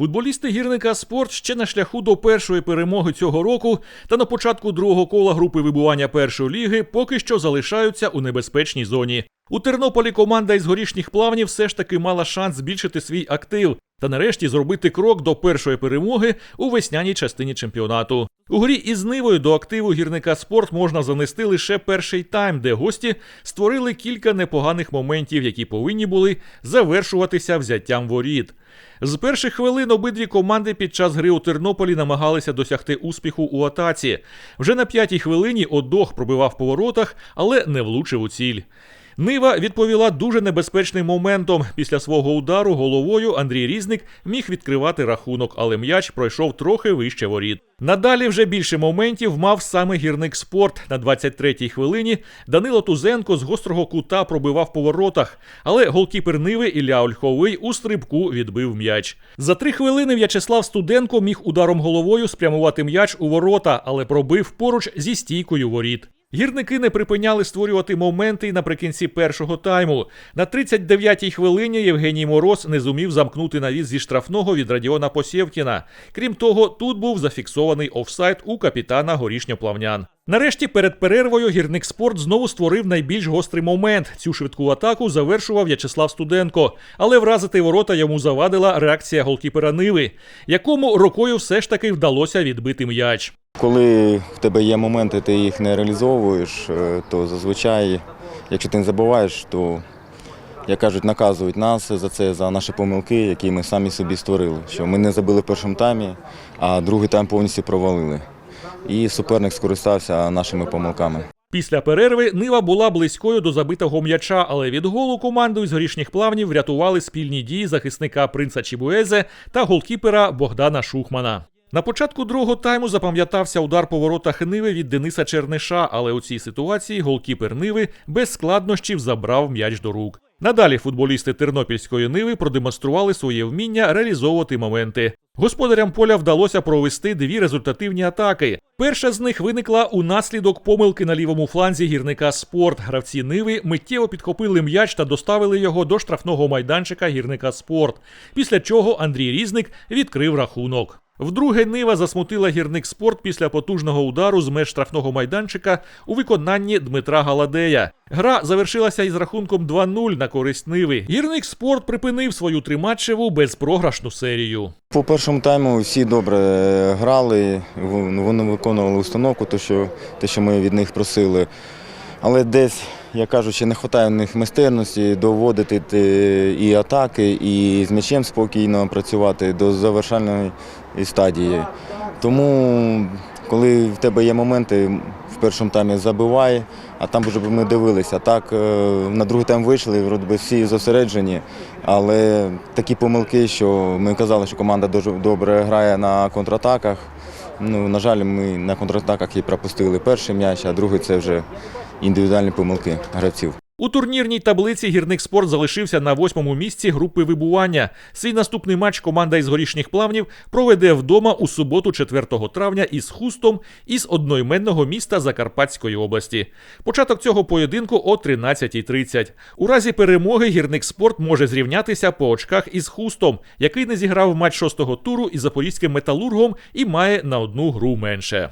Футболісти гірника спорт ще на шляху до першої перемоги цього року та на початку другого кола групи вибування першої ліги поки що залишаються у небезпечній зоні. У Тернополі команда із горішніх плавнів все ж таки мала шанс збільшити свій актив та нарешті зробити крок до першої перемоги у весняній частині чемпіонату. У грі із нивою до активу гірника спорт можна занести лише перший тайм, де гості створили кілька непоганих моментів, які повинні були завершуватися взяттям воріт. З перших хвилин обидві команди під час гри у Тернополі намагалися досягти успіху у атаці. Вже на п'ятій хвилині Одох пробивав по воротах, але не влучив у ціль. Нива відповіла дуже небезпечним моментом. Після свого удару головою Андрій Різник міг відкривати рахунок, але м'яч пройшов трохи вище воріт. Надалі вже більше моментів мав саме гірник спорт. На 23-й хвилині Данило Тузенко з гострого кута пробивав по воротах, але голкіпер Ниви Ілля Ольховий у стрибку відбив м'яч. За три хвилини В'ячеслав Студенко міг ударом головою спрямувати м'яч у ворота, але пробив поруч зі стійкою воріт. Гірники не припиняли створювати моменти й наприкінці першого тайму. На 39-й хвилині Євгеній Мороз не зумів замкнути навіс зі штрафного від Радіона Посєвкіна. Крім того, тут був зафіксований офсайд у капітана горішньоплавнян. Нарешті перед перервою гірник спорт знову створив найбільш гострий момент. Цю швидку атаку завершував В'ячеслав Студенко, але вразити ворота йому завадила реакція голкіпера Ниви, якому рукою все ж таки вдалося відбити м'яч. Коли в тебе є моменти, ти їх не реалізовуєш, е, то зазвичай, якщо ти не забуваєш, то, як кажуть, наказують нас за це, за наші помилки, які ми самі собі створили. Що ми не забили в першому таймі, а другий тайм повністю провалили. І суперник скористався нашими помилками. Після перерви Нива була близькою до забитого м'яча, але від голу команду із горішніх плавнів врятували спільні дії захисника принца Чібуезе та голкіпера Богдана Шухмана. На початку другого тайму запам'ятався удар по воротах Ниви від Дениса Черниша, але у цій ситуації голкіпер Ниви без складнощів забрав м'яч до рук. Надалі футболісти Тернопільської Ниви продемонстрували своє вміння реалізовувати моменти. Господарям поля вдалося провести дві результативні атаки. Перша з них виникла у наслідок помилки на лівому фланзі гірника спорт. Гравці Ниви миттєво підхопили м'яч та доставили його до штрафного майданчика гірника спорт. Після чого Андрій Різник відкрив рахунок. Вдруге Нива засмутила гірник спорт після потужного удару з меж штрафного майданчика у виконанні Дмитра Галадея. Гра завершилася із рахунком 2-0 на користь Ниви. Гірник спорт припинив свою триматчеву безпрограшну серію. По першому тайму всі добре грали, вони виконували установку, те, що ми від них просили. Але десь, як кажуть, ще не вистачає в них майстерності доводити і атаки, і з м'ячем спокійно працювати до завершальної стадії. Тому, коли в тебе є моменти, в першому таймі забивай, а там вже ми дивилися. Так, е, на другий тайм вийшли, вроді всі зосереджені, але такі помилки, що ми казали, що команда дуже добре грає на контратаках. Ну, на жаль, ми на контратаках і пропустили перший м'яч, а другий це вже індивідуальні помилки гравців. У турнірній таблиці гірник спорт залишився на восьмому місці групи вибування. Свій наступний матч команда із горішніх плавнів проведе вдома у суботу, 4 травня, із хустом із одноіменного міста Закарпатської області. Початок цього поєдинку о 13.30. У разі перемоги гірник спорт може зрівнятися по очках із хустом, який не зіграв матч шостого туру із запорізьким металургом і має на одну гру менше.